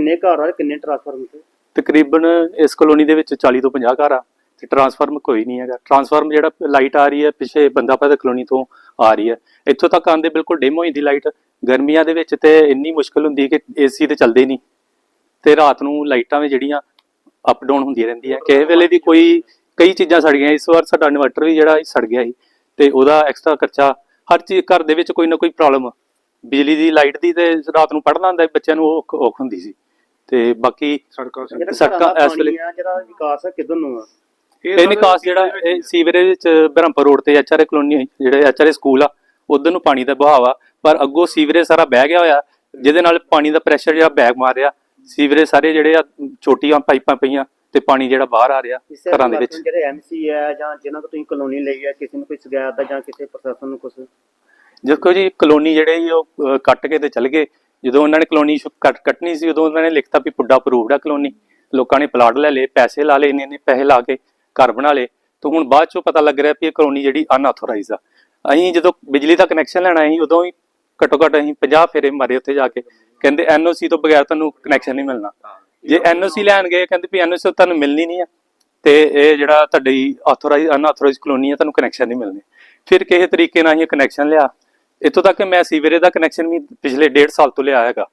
ਕਿੰਨੇ ਘਰ ਆ ਕਿੰਨੇ ਟ੍ਰਾਂਸਫਾਰਮਰ ਤੇ ਤਕਰੀਬਨ ਇਸ ਕਲੋਨੀ ਦੇ ਵਿੱਚ 40 ਤੋਂ 50 ਘਰ ਆ ਤੇ ਟਰਾਂਸਫਾਰਮ ਕੋਈ ਨਹੀਂ ਹੈਗਾ। ਟਰਾਂਸਫਾਰਮ ਜਿਹੜਾ ਲਾਈਟ ਆ ਰਹੀ ਹੈ, ਪਿੱਛੇ ਬੰਦਾ ਕਲੋਨੀ ਤੋਂ ਆ ਰਹੀ ਹੈ। ਇੱਥੋਂ ਤੱਕ ਆਂਦੇ ਬਿਲਕੁਲ ਡਿਮ ਹੋ ਜਾਂਦੀ ਲਾਈਟ ਗਰਮੀਆਂ ਦੇ ਵਿੱਚ ਤੇ ਇੰਨੀ ਮੁਸ਼ਕਲ ਹੁੰਦੀ ਕਿ ਏਸੀ ਤੇ ਚੱਲਦੇ ਨਹੀਂ। ਤੇ ਰਾਤ ਨੂੰ ਲਾਈਟਾਂ ਵੀ ਜਿਹੜੀਆਂ ਅਪ ਡਾਊਨ ਰਹਿੰਦੀ ਹੈ ਕਿਸੇ ਵੇਲੇ ਵੀ ਕੋਈ, ਕਈ ਚੀਜ਼ਾਂ ਸੜ ਗਈਆਂ। ਇਸ ਵਾਰ ਸਾਡਾ ਇਨਵਰਟਰ ਵੀ ਜਿਹੜਾ ਸੜ ਗਿਆ ਸੀ ਤੇ ਉਹਦਾ ਐਕਸਟਰਾ ਖਰਚਾ ਹਰ ਚੀਜ਼ ਘਰ ਦੇ ਵਿੱਚ ਕੋਈ ਨਾ ਕੋਈ ਪ੍ਰੋਬਲਮ ਬਿਜਲੀ ਦੀ ਲਾਈਟ ਦੀ ਤੇ ਰਾਤ ਨੂੰ ਪੜ੍ਹਨਾ ਹੁੰਦਾ ਬੱਚਿਆਂ ਨੂੰ ਉਹ ਔਖ- ਔਖ ਹੁੰਦੀ ਸੀ। ਤੇ ਬਾਕੀ ਸੜਕਾਂ ਜਿਹੜਾ ਇਸ ਵੇਲੇ- ਆ ਜਿਹੜਾ ਵਿਕਾਸ ਹੈ ਕਿੱਧਰ ਨੂੰ ਆ? ਇਹ ਨਿਕਾਸ ਜਿਹੜਾ ਇਹ ਸੀਵਰੇਜ ਵਿੱਚ ਬ੍ਰਹਮਪੁਰ ਰੋਡ ਤੇ ਐਚਆਰਏ ਕਲੋਨੀ ਜਿਹੜੇ ਐਚਆਰਏ ਸਕੂਲ ਆ ਉਧਰ ਨੂੰ ਪਾਣੀ ਦਾ ਬਹਾਵ ਆ ਪਰ ਅੱਗੋਂ ਸੀਵਰੇਜ ਸਾਰਾ ਬਹਿ ਗਿਆ ਹੋਇਆ ਜਿਹਦੇ ਨਾਲ ਪਾਣੀ ਦਾ ਪ੍ਰੈਸ਼ਰ ਜਿਹੜਾ ਬੈਕ ਮਾਰ ਰਿਹਾ ਸੀਵਰੇਜ ਸਾਰੇ ਜਿਹੜੇ ਆ ਛੋਟੀਆਂ ਪਾਈਪਾਂ ਪਈਆਂ ਤੇ ਪਾਣੀ ਜਿਹੜਾ ਬਾਹਰ ਆ ਰਿਹਾ ਘਰਾਂ ਦੇ ਵਿੱਚ। ਜਿਹੜੇ ਐਮਸੀ ਹੈ ਜਾਂ ਜਿਨ੍ਹਾਂ ਤੋਂ ਤੁਸੀਂ ਕਲੋਨੀ ਲਈ ਹੈ ਕਿਸੇ ਨੂੰ ਕੋਈ ਸ਼ਿਕਾਇਤ ਦਾ ਜਾਂ ਕਿਸੇ ਪ੍ਰਸ਼ਾਸਨ ਨੂੰ ਕੁਝ ਦੇਖੋ ਜੀ, ਕਲੋਨੀ ਜਿਹੜੇ ਸੀ, ਉਹ ਕੱਟ ਕੇ ਤੇ ਚਲ ਗਏ। ਜਦੋਂ ਉਹਨਾਂ ਨੇ ਕਲੋਨੀ ਕੱਟ, ਕੱਟਣੀ ਸੀ, ਉਦੋਂ ਉਹਨਾਂ ਨੇ ਲਿਖਤਾ ਵੀ ਪੁੱਡਾ ਅਪਰੂਵਡ ਆ ਕਲੋਨੀ। ਲੋਕਾਂ ਨੇ ਪਲਾਟ ਲੈ ਲਏ, ਪੈਸੇ ਲਾ ਲਏ, ਇੰਨੇ ਇੰਨੇ ਪੈਸੇ ਲਾ ਕੇ ਘਰ ਬਣਾ ਲਏ। ਤੇ ਹੁਣ ਬਾਅਦ ਚੋਂ ਪਤਾ ਲੱਗ ਰਿਹਾ ਵੀ ਇਹ ਕਲੋਨੀ ਜਿਹੜੀ ਅਨਆਥੋਰਾਈਜ਼ ਆ। ਅਸੀਂ ਜਦੋਂ ਬਿਜਲੀ ਦਾ ਕਨੈਕਸ਼ਨ ਲੈਣਾ ਸੀ ਉਦੋਂ ਹੀ ਘੱਟੋ ਘੱਟ ਅਸੀਂ 50 ਫੇਰੇ ਮਾਰੇ ਉੱਥੇ ਜਾ ਕੇ। ਕਹਿੰਦੇ ਐਨਓਸੀ ਤੋਂ ਬਗੈਰ ਤੁਹਾਨੂੰ ਕਨੈਕਸ਼ਨ ਨਹੀਂ ਮਿਲਣਾ। ਜੇ ਐਨਓਸੀ ਲੈਣ ਗਏ, ਕਹਿੰਦੇ ਵੀ ਐਨਓਸੀ ਤੁਹਾਨੂੰ ਮਿਲਣੀ ਨਹੀਂ ਆ। ਤੇ ਇਹ ਜਿਹੜਾ ਤੁਹਾਡੀ ਆਥੋਰਾਈਜ਼ ਅਨਆਥੋਰਾਈਜ਼ ਕਲੋਨੀ ਆ, ਤੁਹਾਨੂੰ ਕਨੈਕਸ਼ਨ ਨਹੀਂ ਮਿਲਣੇ। ਫਿਰ ਕਿਸੇ ਤਰੀਕੇ ਨਾਲ ਅਸੀਂ ਕਨੈਕਸ਼ਨ ਲਿਆ। ਇੱਥੋਂ ਤੱਕ ਕਿ ਮੈਂ ਸੀਵਰੇਜ ਦਾ ਕਨੈਕਸ਼ਨ ਵੀ ਪਿਛਲੇ 1.5 ਸਾਲ ਤੋਂ ਲਿਆ ਹੈਗਾ।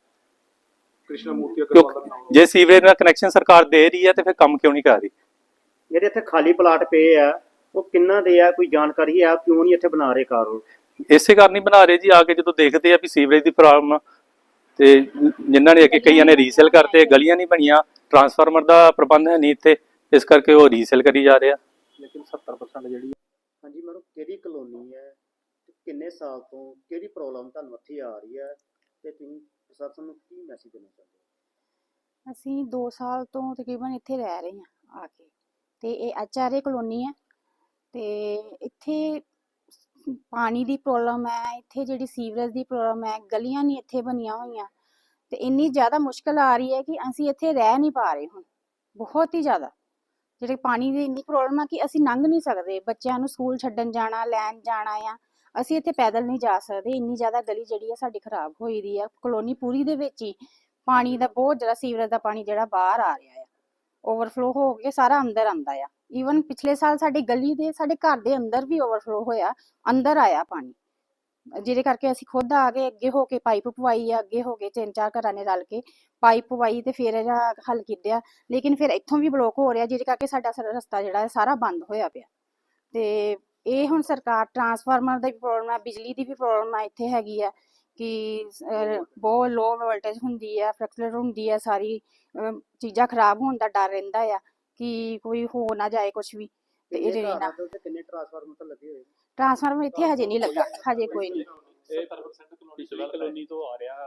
ਕ੍ਰਿਸ਼ਨਾ ਮੂਰਤੀ ਅਗਰਵਾਲ ਜੇ ਸੀਵਰੇਜ ਦਾ ਕਨੈਕਸ਼ਨ ਸਰਕਾਰ ਦੇ ਰਹੀ ਹੈ ਤੇ ਫਿਰ ਕੰਮ ਕਿਉਂ ਨਹੀਂ ਕਰ ਰਹੀ? ਜਿਹੜੇ ਇੱਥੇ ਖਾਲੀ ਪਲਾਟ ਪਏ ਆ ਉਹ ਕਿੰਨਾ ਦੇ ਆ? ਕੋਈ ਜਾਣਕਾਰੀ ਹੈ? ਕਿਉਂ ਨਹੀਂ ਇੱਥੇ ਬਣਾ ਰਹੇ ਕਾਰ ਇਸੇ ਕਾਰਨ ਹੀ ਬਣਾ ਰਹੇ ਜੀ ਆ ਕੇ ਜਦੋਂ ਦੇਖਦੇ ਆ ਵੀ ਸੀਵਰੇਜ ਦੀ ਪ੍ਰੋਬਲਮ ਆ ਤੇ ਜਿਨ੍ਹਾਂ ਨੇ ਅੱਗੇ ਕਈਆਂ ਨੇ ਰੀਸੇਲ ਕਰਤੇ ਗਲੀਆਂ ਨਹੀਂ ਬਣੀਆਂ ਟਰਾਂਸਫਾਰਮਰ ਦਾ ਪ੍ਰਬੰਧ ਹੈ ਨਹੀਂ ਇੱਥੇ ਇਸ ਕਰਕੇ ਉਹ ਰੀਸੇਲ ਕਰੀ ਜਾ ਰਹੇ ਆ। ਲੇਕਿਨ 70% ਜਿਹੜੀ ਹਾਂਜੀ ਮੈਨੂੰ ਕਿਹੜੀ ਕਲੋਨੀ ਹੈ? ਤੇ ਕਿੰਨੇ ਸਾਲ ਤੋਂ ਕਿਹੜੀ ਪ੍ਰੋਬਲਮ ਤੁਹਾਨੂੰ ਇੱਥੇ ਆ ਰਹੀ ਹੈ ਤੇ ਤੁਸੀਂ ਪ੍ਰਸ਼ਾਸਨ ਨੂੰ ਕੀ ਮੈਸੇਜ ਦੇਣਾ ਚਾਹੁੰਦੇ ਹੋ? ਅਸੀਂ 2 ਸਾਲ ਤੋਂ ਤਕਰੀਬਨ ਇੱਥੇ ਰਹਿ ਰਹੇ ਹਾਂ ਆ ਕੇ। ਤੇ ਇਹ ਐਚਆਰਏ ਕਲੋਨੀ ਹੈ ਤੇ ਇੱਥੇ ਪਾਣੀ ਦੀ ਪ੍ਰੋਬਲਮ ਹੈ, ਇੱਥੇ ਜਿਹੜੀ ਸੀਵਰੇਜ ਦੀ ਪ੍ਰੋਬਲਮ ਹੈ, ਗਲੀਆਂ ਨਹੀਂ ਇੱਥੇ ਬਣੀਆਂ ਹੋਈਆਂ। ਤੇ ਇੰਨੀ ਜ਼ਿਆਦਾ ਮੁਸ਼ਕਲ ਆ ਰਹੀ ਹੈ ਕਿ ਅਸੀਂ ਇੱਥੇ ਰਹਿ ਨਹੀਂ ਪਾ ਰਹੇ ਹੁਣ, ਬਹੁਤ ਹੀ ਜ਼ਿਆਦਾ। ਜਿਹੜੇ ਪਾਣੀ ਦੀ ਇੰਨੀ ਪ੍ਰੋਬਲਮ ਆ ਕਿ ਅਸੀਂ ਲੰਘ ਨਹੀਂ ਸਕਦੇ, ਬੱਚਿਆਂ ਨੂੰ ਸਕੂਲ ਛੱਡਣ ਜਾਣਾ, ਲੈਣ ਜਾਣਾ ਆ। ਅਸੀਂ ਇੱਥੇ ਪੈਦਲ ਨਹੀਂ ਜਾ ਸਕਦੇ, ਇੰਨੀ ਜ਼ਿਆਦਾ ਗਲੀ ਜਿਹੜੀ ਆ ਸਾਡੀ ਖਰਾਬ ਹੋਈ ਦੀ ਆ, ਕਲੋਨੀ ਪੂਰੀ ਦੇ ਵਿੱਚ ਹੀ ਪਾਣੀ ਦਾ ਬਹੁਤ ਜਿਹੜਾ ਸੀਵਰੇਜ ਦਾ ਪਾਣੀ ਜਿਹੜਾ ਬਾਹਰ ਆ ਰਿਹਾ ਆ ਓਵਰਫਲੋ ਹੋ ਕੇ ਸਾਰਾ ਅੰਦਰ ਆਂਦਾ ਆ ਈਵਨ ਪਿਛਲੇ ਸਾਲ ਸਾਡੀ ਗਲੀ ਦੇ, ਸਾਡੇ ਘਰ ਦੇ ਅੰਦਰ ਵੀ ਓਵਰਫਲੋ ਹੋਇਆ, ਅੰਦਰ ਆਇਆ ਪਾਣੀ, ਜਿਹਦੇ ਕਰਕੇ ਅਸੀਂ ਖੁਦ ਆ ਗਏ, ਅੱਗੇ ਹੋ ਕੇ ਪਾਈਪ ਪਵਾਈ ਆ, ਅੱਗੇ ਹੋ ਕੇ ਤਿੰਨ ਚਾਰ ਘਰਾਂ ਨੇ ਰਲ ਕੇ ਪਾਈਪ ਪਵਾਈ ਤੇ ਫਿਰ ਇਹਦਾ ਹੱਲ ਕੀਤਾ ਲੇਕਿਨ ਫਿਰ ਇੱਥੋਂ ਵੀ ਬਲੋਕ ਹੋ ਰਿਹਾ, ਜਿਹਦੇ ਕਰਕੇ ਸਾਡਾ ਰਸਤਾ ਜਿਹੜਾ ਹੈ ਸਾਰਾ ਬੰਦ ਹੋਇਆ ਪਿਆ, ਤੇ ਇਹ ਹੁਣ ਸਰਕਾਰ ਟਰਾਂਸਫਾਰਮਰ ਦੀ ਵੀ ਪ੍ਰੋਬਲਮ ਹੈ ਬਿਜਲੀ ਦੀ ਵੀ ਪ੍ਰੋਬਲਮ ਹੈ ਇੱਥੇ ਹੈਗੀ ਆ ਕਿ ਬਹੁਤ ਲੋ ਵੋਲਟੇਜ ਹੁੰਦੀ ਹੈ ਫਲਕਚੁਏਟ ਹੁੰਦੀ ਹੈ ਸਾਰੀ ਚੀਜ਼ਾਂ ਖਰਾਬ ਹੋਣ ਦਾ ਡਰ ਰਹਿੰਦਾ ਆ ਕਿ ਕੋਈ ਹੋ ਨਾ ਜਾਏ ਕੁਝ ਵੀ। ਤੇ ਆ ਤੇ ਉੱਥੇ ਕਿੰਨੇ ਟ੍ਰਾਂਸਫਾਰਮਰ ਤਾਂ ਲੱਗੇ ਹੋਏ? ਟਰਾਂਸਫਾਰਮਰ ਇੱਥੇ ਹਜੇ ਨਹੀਂ ਲੱਗਾ ਹਜੇ ਕੋਈ ਨਹੀਂ। ਇਹ 70% ਕਲੋਨੀ ਤੋਂ ਆ ਰਿਹਾ।